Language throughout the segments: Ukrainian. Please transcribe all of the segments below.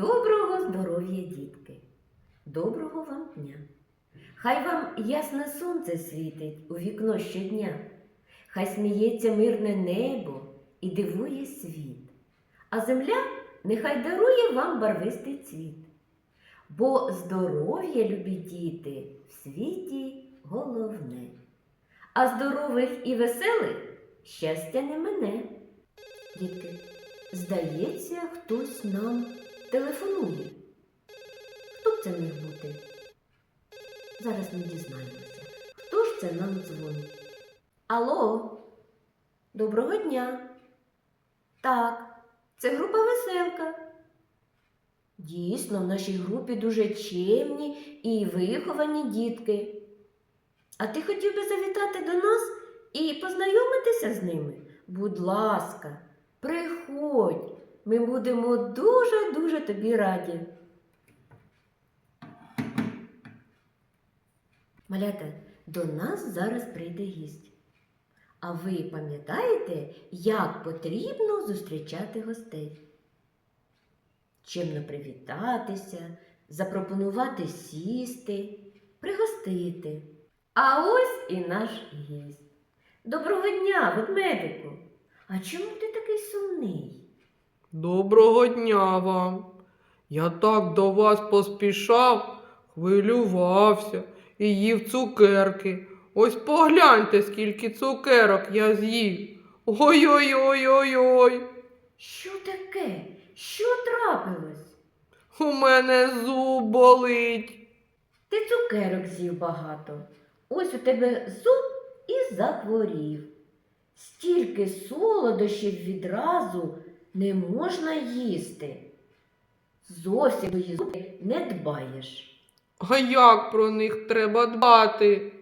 Доброго здоров'я, дітки! Доброго вам дня! Хай вам ясне сонце світить у вікно щодня, хай сміється мирне небо і дивує світ, а земля нехай дарує вам барвистий цвіт. Бо здоров'я, любі діти, в світі головне, а здорових і веселих щастя не мине. Дітки, здається, хтось нам телефонує. Хто б це міг бути? Зараз ми дізнаємося. Хто ж це нам дзвонить? Алло, доброго дня. Так, це група веселка. Дійсно, в нашій групі дуже чемні і виховані дітки. А ти хотів би завітати до нас і познайомитися з ними? Будь ласка, приходь. Ми будемо дуже-дуже тобі раді. Малята, до нас зараз прийде гість. А ви пам'ятаєте, як потрібно зустрічати гостей? Чимно привітатися, запропонувати сісти, пригостити. А ось і наш гість. Доброго дня, ведмедику! А чому ти такий сумний? Доброго дня вам. Я так до вас поспішав, хвилювався і їв цукерки. Ось погляньте, скільки цукерок я з'їв. Ой-ой-ой-ой-ой. Що таке? Що трапилось? У мене зуб болить. Ти цукерок з'їв багато. Ось у тебе зуб і захворів. Стільки солодощів відразу не можна їсти. Зовсім твої зуби не дбаєш. А як про них треба дбати?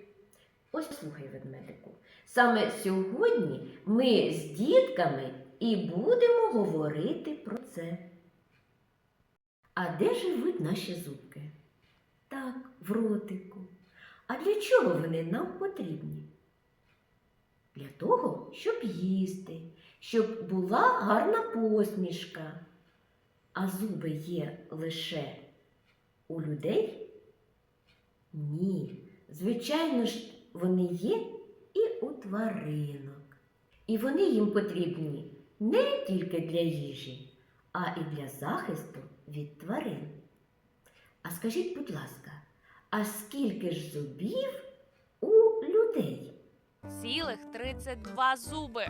Ось слухай, ведмедику. Саме сьогодні ми з дітками і будемо говорити про це. А де живуть наші зубки? Так, в ротику. А для чого вони нам потрібні? Для того, щоб їсти, щоб була гарна посмішка. А зуби є лише у людей? Ні. Звичайно ж, вони є і у тваринок. І вони їм потрібні не тільки для їжі, а і для захисту від тварин. А скажіть, будь ласка, а скільки ж зубів у людей? Цілих 32 зуби.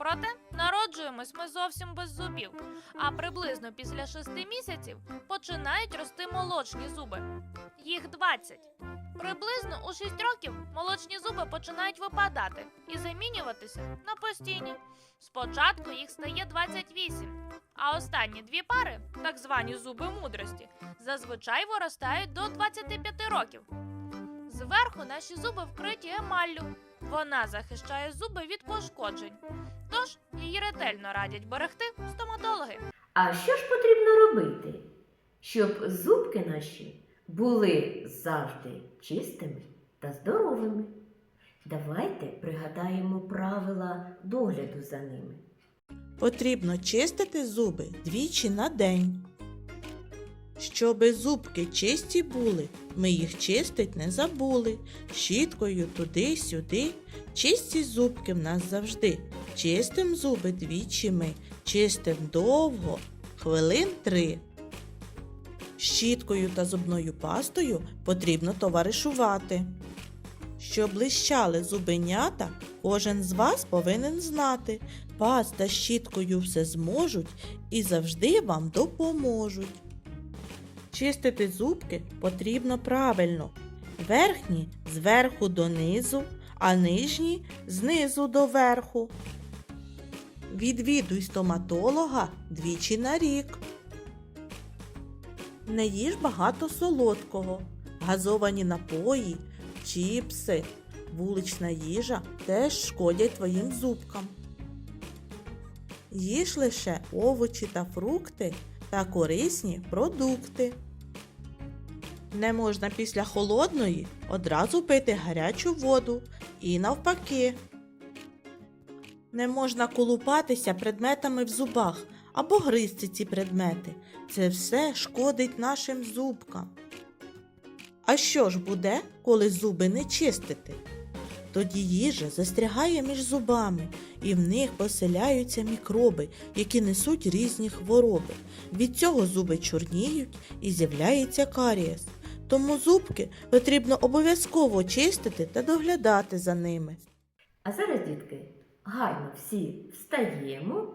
Проте народжуємось ми зовсім без зубів, а приблизно після 6 місяців починають рости молочні зуби. Їх 20. Приблизно у 6 років молочні зуби починають випадати і замінюватися на постійні. Спочатку їх стає 28, а останні дві пари, так звані зуби мудрості, зазвичай виростають до 25 років. Зверху наші зуби вкриті емаллю. Вона захищає зуби від пошкоджень. Тож її ретельно радять берегти стоматологи. А що ж потрібно робити, щоб зубки наші були завжди чистими та здоровими? Давайте пригадаємо правила догляду за ними. Потрібно чистити зуби двічі на день. Щоби зубки чисті були, ми їх чистить не забули. Щіткою туди-сюди. Чисті зубки в нас завжди. Чистим зуби двічі ми, чистим довго, хвилин три. Щіткою та зубною пастою потрібно товаришувати. Щоб блищали зубенята, кожен з вас повинен знати. Паста щіткою все зможуть і завжди вам допоможуть. Чистити зубки потрібно правильно. Верхні зверху донизу, а нижні знизу до верху. Відвідуй стоматолога двічі на рік. Не їж багато солодкого, газовані напої, чіпси, вулична їжа теж шкодять твоїм зубкам. Їж лише овочі та фрукти та корисні продукти. Не можна після холодної одразу пити гарячу воду і навпаки. Не можна колупатися предметами в зубах або гризти ці предмети. Це все шкодить нашим зубкам. А що ж буде, коли зуби не чистити? Тоді їжа застрягає між зубами, і в них поселяються мікроби, які несуть різні хвороби. Від цього зуби чорніють і з'являється карієс. Тому зубки потрібно обов'язково чистити та доглядати за ними. А зараз, дітки, гарно всі встаємо,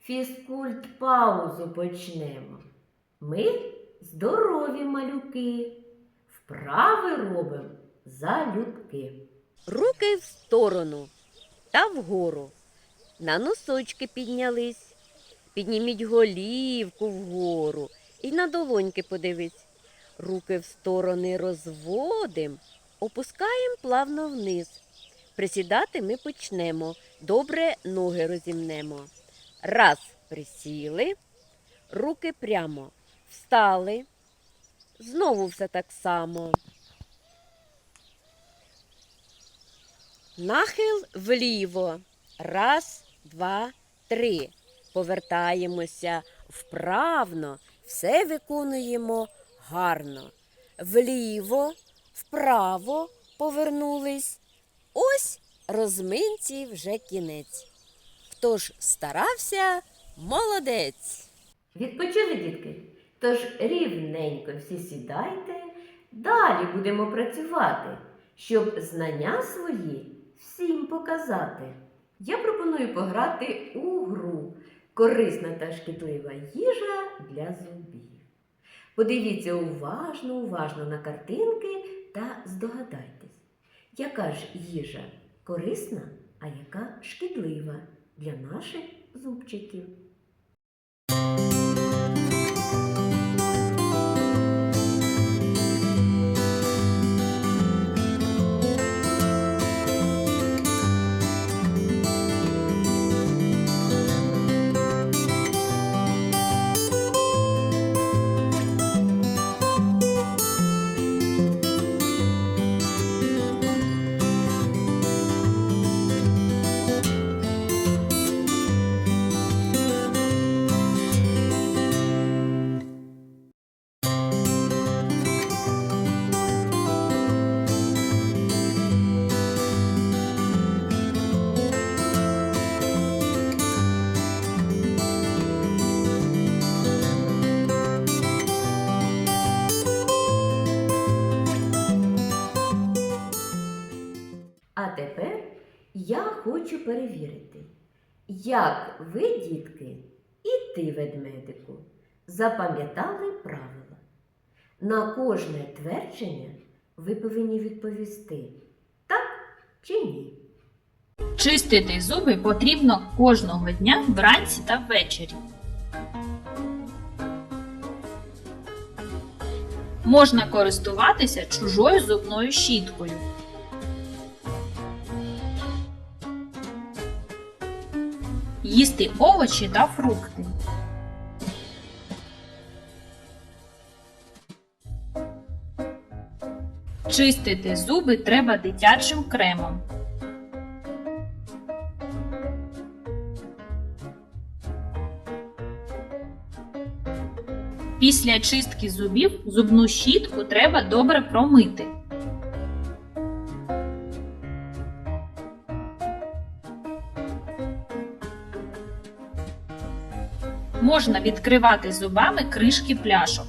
фізкульт паузу почнемо. Ми здорові малюки, вправи робимо залюбки. Руки в сторону та вгору. На носочки піднялись. Підніміть голівку вгору і на долоньки подивись. Руки в сторони розводим, опускаємо плавно вниз. Присідати ми почнемо. Добре ноги розімнемо. Раз, присіли, руки прямо. Встали. Знову все так само. Нахил вліво. Раз, два, три. Повертаємося вправно. Все виконуємо гарно. Вліво, вправо повернулись. Ось розминці вже кінець. Хто ж старався, молодець. Відпочили, дітки? Тож рівненько всі сідайте, далі будемо працювати, щоб знання свої всім показати. Я пропоную пограти у гру корисна та шкідлива їжа для зубів. Подивіться уважно, уважно на картинки та здогадайтесь, яка ж їжа корисна, а яка шкідлива для наших зубчиків. Тепер я хочу перевірити, як ви, дітки, і ти, ведмедику, запам'ятали правила. На кожне твердження ви повинні відповісти так чи ні. Чистити зуби потрібно кожного дня вранці та ввечері. Можна користуватися чужою зубною щіткою. Їсти овочі та фрукти. Чистити зуби треба дитячим кремом. Після чистки зубів зубну щітку треба добре промити. Можна відкривати зубами кришки пляшок.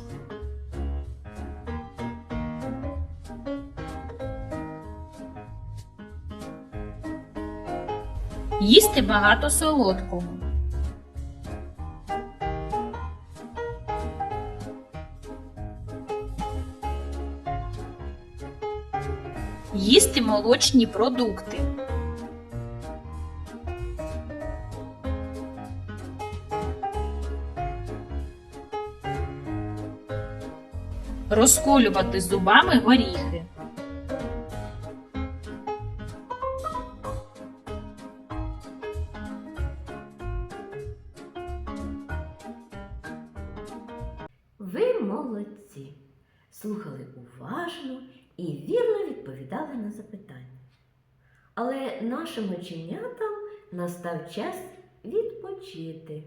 Їсти багато солодкого. Їсти молочні продукти. Розколювати зубами горіхи. Ви молодці, слухали уважно і вірно відповідали на запитання. Але нашим оченятам настав час відпочити.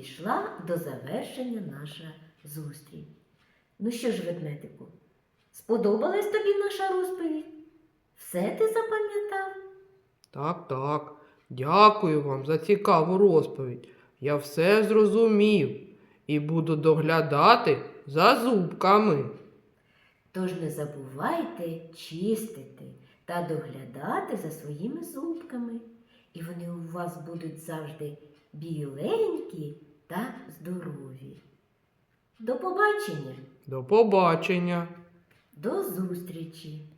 Підійшла до завершення наша зустріч. Ну що ж, ведмедику, сподобалась тобі наша розповідь? Все ти запам'ятав? Так, так. Дякую вам за цікаву розповідь. Я все зрозумів і буду доглядати за зубками. Тож не забувайте чистити та доглядати за своїми зубками, і вони у вас будуть завжди біленькі та здорові. До побачення, До побачення. до зустрічі!